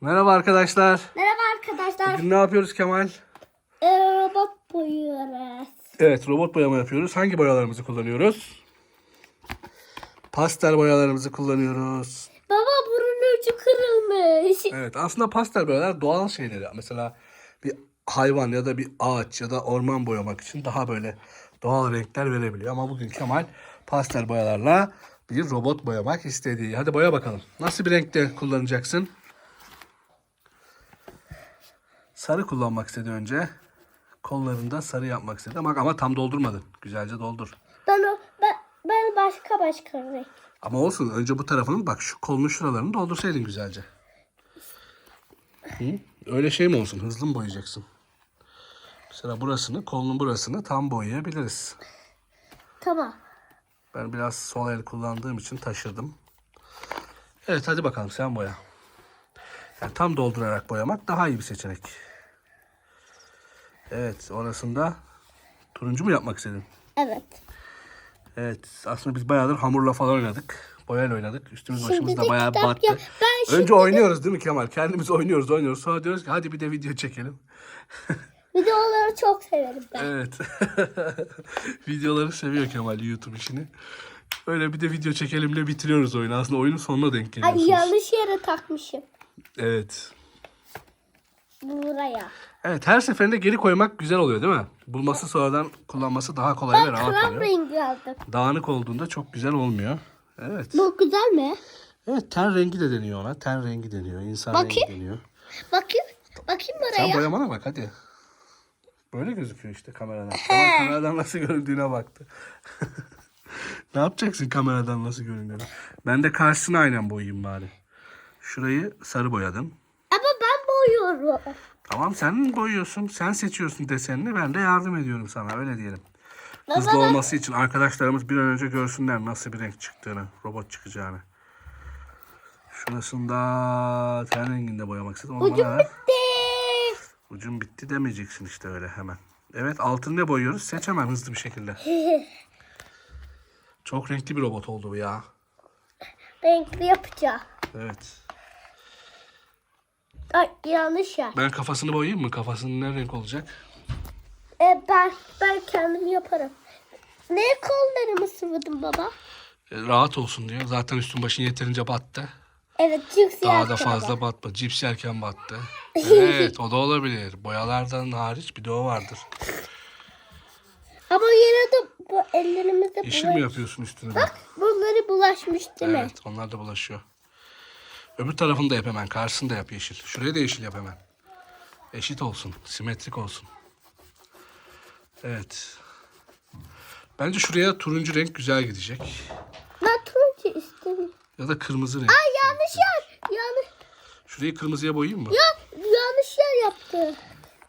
Merhaba arkadaşlar. Merhaba arkadaşlar. Bugün ne yapıyoruz Kemal? Ee, robot boyuyoruz. Evet robot boyama yapıyoruz. Hangi boyalarımızı kullanıyoruz? Pastel boyalarımızı kullanıyoruz. Baba burun ucu kırılmış. Evet aslında pastel boyalar doğal şeyleri. Mesela bir hayvan ya da bir ağaç ya da orman boyamak için daha böyle doğal renkler verebiliyor. Ama bugün Kemal pastel boyalarla bir robot boyamak istedi. Hadi boya bakalım. Nasıl bir renkte kullanacaksın? Sarı kullanmak istedi önce. Kollarında sarı yapmak istedi ama, ama tam doldurmadın. Güzelce doldur. Ben o ben, ben başka başka renk. Ama olsun önce bu tarafının bak şu kolunun şuralarını doldursaydın güzelce. Hı? Öyle şey mi olsun? Hızlı mı boyayacaksın? Mesela burasını, kolunun burasını tam boyayabiliriz. Tamam. Ben biraz sol el kullandığım için taşırdım. Evet hadi bakalım sen boya. Yani tam doldurarak boyamak daha iyi bir seçenek. Evet orasında turuncu mu yapmak istedin? Evet. Evet aslında biz bayağıdır hamurla falan oynadık. Boyayla oynadık. Üstümüz Şimdi başımız da de bayağı battı. ya- Önce oynuyoruz değil mi Kemal? Kendimiz oynuyoruz oynuyoruz. Sonra diyoruz ki hadi bir de video çekelim. Videoları çok severim ben. Evet. Videoları seviyor Kemal YouTube işini. Öyle bir de video çekelimle bitiriyoruz oyunu. Aslında oyunun sonuna denk Ay geliyorsunuz. yanlış yere takmışım. Evet. Buraya. Evet her seferinde geri koymak güzel oluyor değil mi? Bulması sonradan kullanması daha kolay ve Ben rahat krem oluyor. rengi aldım. Dağınık olduğunda çok güzel olmuyor. Evet. Bu güzel mi? Evet ten rengi de deniyor ona. Ten rengi deniyor. İnsan rengi Bakayım. deniyor. Bakayım. Bakayım Sen buraya. boyamana bak hadi. Böyle gözüküyor işte kameradan. Tamam, kameradan nasıl göründüğüne baktı. ne yapacaksın kameradan nasıl göründüğünü? Ben de karşısına aynen boyayayım bari. Şurayı sarı boyadım. Ben boyuyorum. Tamam sen boyuyorsun. Sen seçiyorsun desenini. Ben de yardım ediyorum sana. Öyle diyelim. Hızlı Baba, olması için arkadaşlarımız bir an önce görsünler nasıl bir renk çıktığını. Robot çıkacağını. Şurasında ten renginde boyamak istedim. Onu bana ver. De. Ucum bitti demeyeceksin işte öyle hemen. Evet altını ne boyuyoruz? Seç hemen hızlı bir şekilde. Çok renkli bir robot oldu bu ya. Renkli yapacağım. Evet. Ay yanlış yer. Ben kafasını boyayayım mı? Kafasının ne renk olacak? E, ben ben kendim yaparım. Ne kollarımı sıvıdım baba? E, rahat olsun diyor. Zaten üstün başın yeterince battı. Evet cips Daha da yerken fazla baba. batma. Cips yerken battı. Evet o da olabilir. Boyalardan hariç bir de o vardır. Ama yine de bu ellerimizde Yeşil bulaş- mi yapıyorsun üstüne? Bak bunları bulaşmış değil mi? Evet onlar da bulaşıyor. Öbür tarafını da yap hemen. Karşısını da yap yeşil. Şuraya da yeşil yap hemen. Eşit olsun. Simetrik olsun. Evet. Bence şuraya turuncu renk güzel gidecek. Ben turuncu istemiyorum. Ya da kırmızı renk. Ay yanlış yer. Yanlış. Şurayı kırmızıya boyayayım mı? Ya yanlış yer yaptı.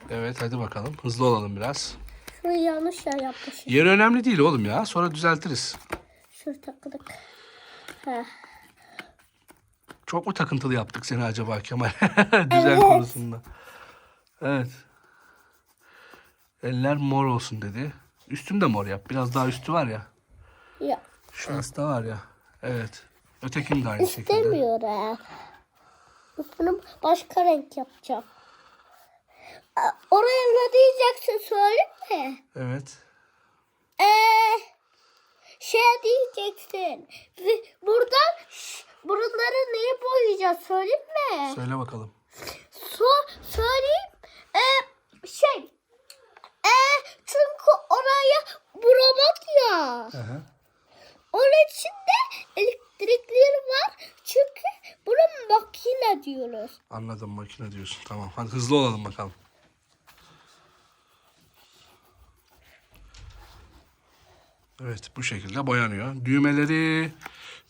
Evet hadi bakalım. Hızlı olalım biraz. Şurayı yanlış yer yapmışım. Yeri önemli değil oğlum ya. Sonra düzeltiriz. Şuraya takılık. Heh. Çok mu takıntılı yaptık seni acaba Kemal? Düzen Evet. konusunda. Evet. Eller mor olsun dedi. Üstünü de mor yap. Biraz daha üstü var ya. Ya Şurası da var ya. Evet. Ötekini de aynı şekilde. istemiyorum. Üstünü başka renk yapacağım. Oraya ne diyeceksin söyleme. Evet. Eee şey diyeceksin. Buradan şş, buraları neye boyayacağız söyleyeyim mi? Söyle bakalım. So söyleyeyim. Ee, şey. Ee, çünkü oraya bu robot ya. Hı. Onun içinde elektrikleri var. Çünkü buna makine diyoruz. Anladım makine diyorsun. Tamam. Hadi hızlı olalım bakalım. Evet bu şekilde boyanıyor. Düğmeleri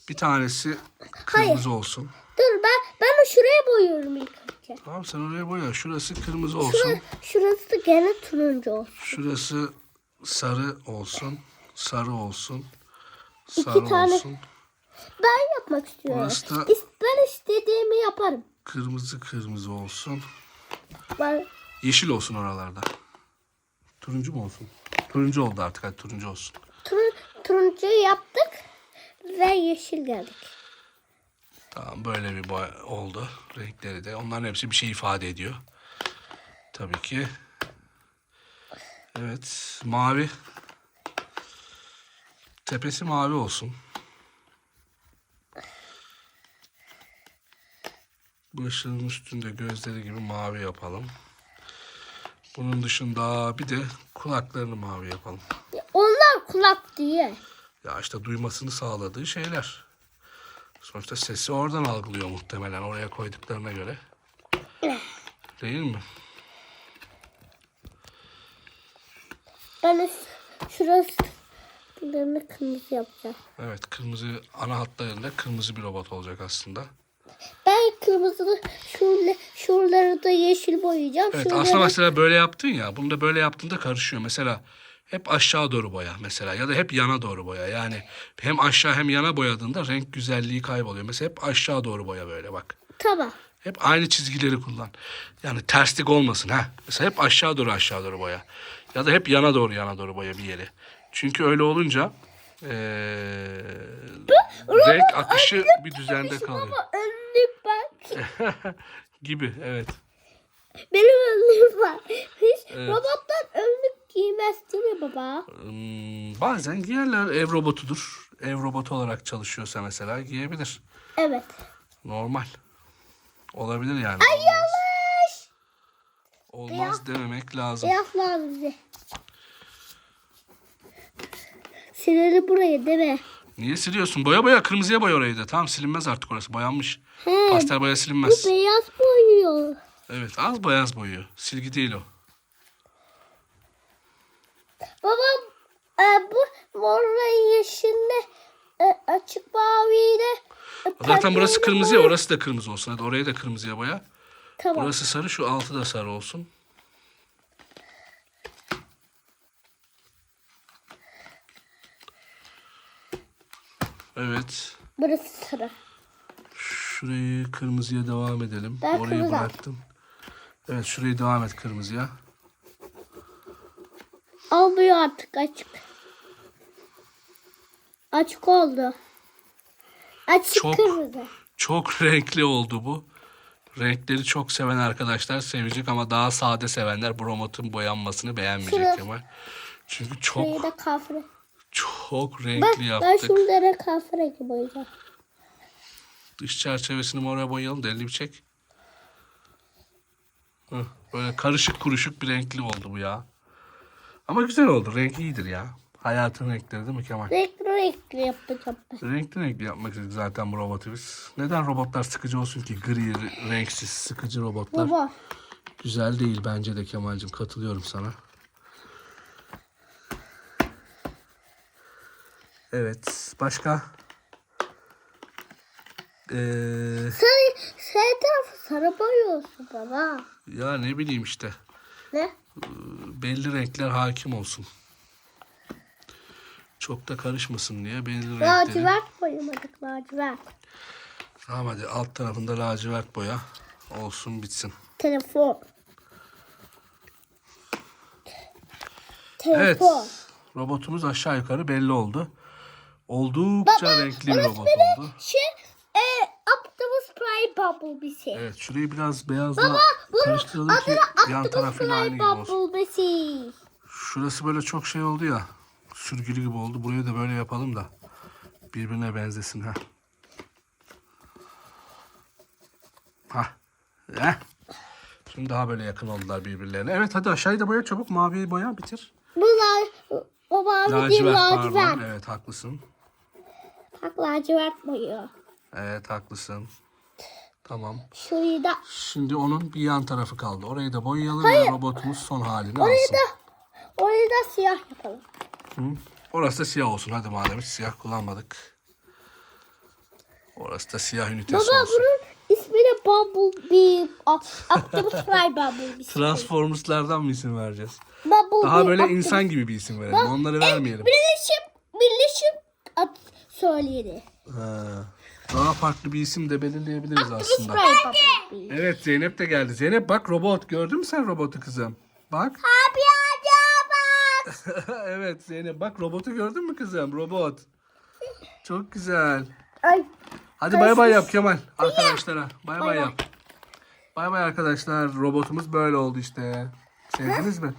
bir tanesi kırmızı olsun. Dur ben ben şuraya boyuyorum ilk önce. Tamam sen oraya boya. Şurası kırmızı olsun. Şura, şurası da gene turuncu olsun. Şurası sarı olsun. Sarı olsun. Sarı tane. olsun. Ben yapmak istiyorum. Burası da- Ben istediğimi yaparım. Kırmızı kırmızı olsun. Ben Yeşil olsun oralarda. Turuncu mu olsun? Turuncu oldu artık hadi turuncu olsun. turun, turuncuyu yaptık ve yeşil geldik. Tamam böyle bir boy oldu. Renkleri de. Onların hepsi bir şey ifade ediyor. Tabii ki. Evet. Mavi. Tepesi mavi olsun. Başının üstünde gözleri gibi mavi yapalım. Bunun dışında bir de kulaklarını mavi yapalım. Onlar kulak diye. Ya işte duymasını sağladığı şeyler. Sonuçta sesi oradan algılıyor muhtemelen oraya koyduklarına göre. Değil mi? Ben de şurasını kırmızı yapacağım. Evet kırmızı ana hatlarında kırmızı bir robot olacak aslında. Ben kırmızı şurada, şuraları da yeşil boyayacağım. Evet Şuraları- aslında mesela böyle yaptın ya bunu da böyle yaptığında karışıyor. Mesela hep aşağı doğru boya mesela ya da hep yana doğru boya. Yani hem aşağı hem yana boyadığında renk güzelliği kayboluyor. Mesela hep aşağı doğru boya böyle bak. Tamam. Hep aynı çizgileri kullan. Yani terslik olmasın ha. Mesela hep aşağı doğru aşağı doğru boya. Ya da hep yana doğru yana doğru boya bir yeri. Çünkü öyle olunca eee, renk akışı bir düzende kalıyor. Önlük ben. Gibi evet. Benim önlüğüm var. Hiç Evet. robotlar önlük giymez değil mi baba? Hmm, bazen giyerler. Ev robotudur. Ev robotu olarak çalışıyorsa mesela giyebilir. Evet. Normal. Olabilir yani. Ay yanlış. Olmaz dememek lazım. Beyaz lazım bize. Siniri buraya değil mi? Niye siliyorsun? Boya boya kırmızıya boya orayı da. Tamam silinmez artık orası. Boyanmış. He, Pastel boya bu silinmez. beyaz boyuyor. Evet az beyaz boyuyor. Silgi değil o. Baba e, bu mor ve yeşille e, açık maviyle e, Zaten burası pembeyle kırmızı ya orası da kırmızı olsun. Hadi orayı da kırmızıya boya. Tamam. Burası sarı şu altı da sarı olsun. Evet. Burası sarı. Şurayı kırmızıya devam edelim. Ben Orayı kırmızı bıraktım. Evet şurayı devam et kırmızıya. Olmuyor artık açık. Açık oldu. Açık Çok- kırmızı. Çok renkli oldu bu. Renkleri çok seven arkadaşlar sevecek ama daha sade sevenler bu robotun boyanmasını beğenmeyecek Şurası. Kemal. Çünkü çok da kahve. çok Ben, renkli ben yaptık. şunlara kahverengi boyayacağım. Dış çerçevesini mora boyayalım da elini bir çek. Böyle karışık kuruşuk bir renkli oldu bu ya. Ama güzel oldu. Renk iyidir ya. Hayatın renkleri değil mi Kemal? Renkli renkli yapacağım ben. Renkli renkli yapmak istedik zaten bu robotu biz. Neden robotlar sıkıcı olsun ki? Gri, renksiz, sıkıcı robotlar. Baba. Güzel değil bence de Kemal'cim. Katılıyorum sana. Evet. Başka? Ee, Sarı, sarı tarafı sarı boyuyorsun baba. ya ne bileyim işte. Ne? Belli renkler hakim olsun. Çok da karışmasın diye belli renkleri. Lacivert boyamadık lacivert. Tamam hadi alt tarafında lacivert boya olsun bitsin. Telefon. Evet. Telefon. Robotumuz aşağı yukarı belli oldu. Oldukça renkli bir robot oldu. Şey, e, Prime Bumblebee'si. Evet şurayı biraz beyazla Bunun karıştıralım ki yan tarafıyla aynı gibi olsun. Bumblebee'si. Şurası böyle çok şey oldu ya. Sürgülü gibi oldu. Burayı da böyle yapalım da birbirine benzesin ha. Ha. Heh. Şimdi daha böyle yakın oldular birbirlerine. Evet hadi aşağıyı da boya çabuk. Maviyi boya bitir. Bu la, o mavi değil Lacivert lacivert. pardon. Evet haklısın. Bak lacivert boyuyor. Evet haklısın. Tamam. Şurayı da Şimdi onun bir yan tarafı kaldı. Orayı da boyayalım ve robotumuz son halini orayı alsın. da orayı da siyah yapalım. Hı? Orası da siyah olsun. Hadi madem hiç siyah kullanmadık. Orası da siyah ünitesi Baba olsun. bunun ismi de Bumblebee. Optimus Prime Bumblebee'si. Transformers'lardan mı isim vereceğiz? Bumblebee. Daha böyle Optimus- insan gibi bir isim verelim. Onları vermeyelim. Birleşim, birleşim at söyledi. Ha. Daha farklı bir isim de belirleyebiliriz aslında. Evet Zeynep de geldi. Zeynep bak robot. Gördün mü sen robotu kızım? Bak. Abi evet Zeynep bak robotu gördün mü kızım? Robot. Çok güzel. Ay Hadi bay bay yap Kemal arkadaşlara. Bay Bay bay bay. yap. Bay bay arkadaşlar. Robotumuz böyle oldu işte. Sevdiniz mi?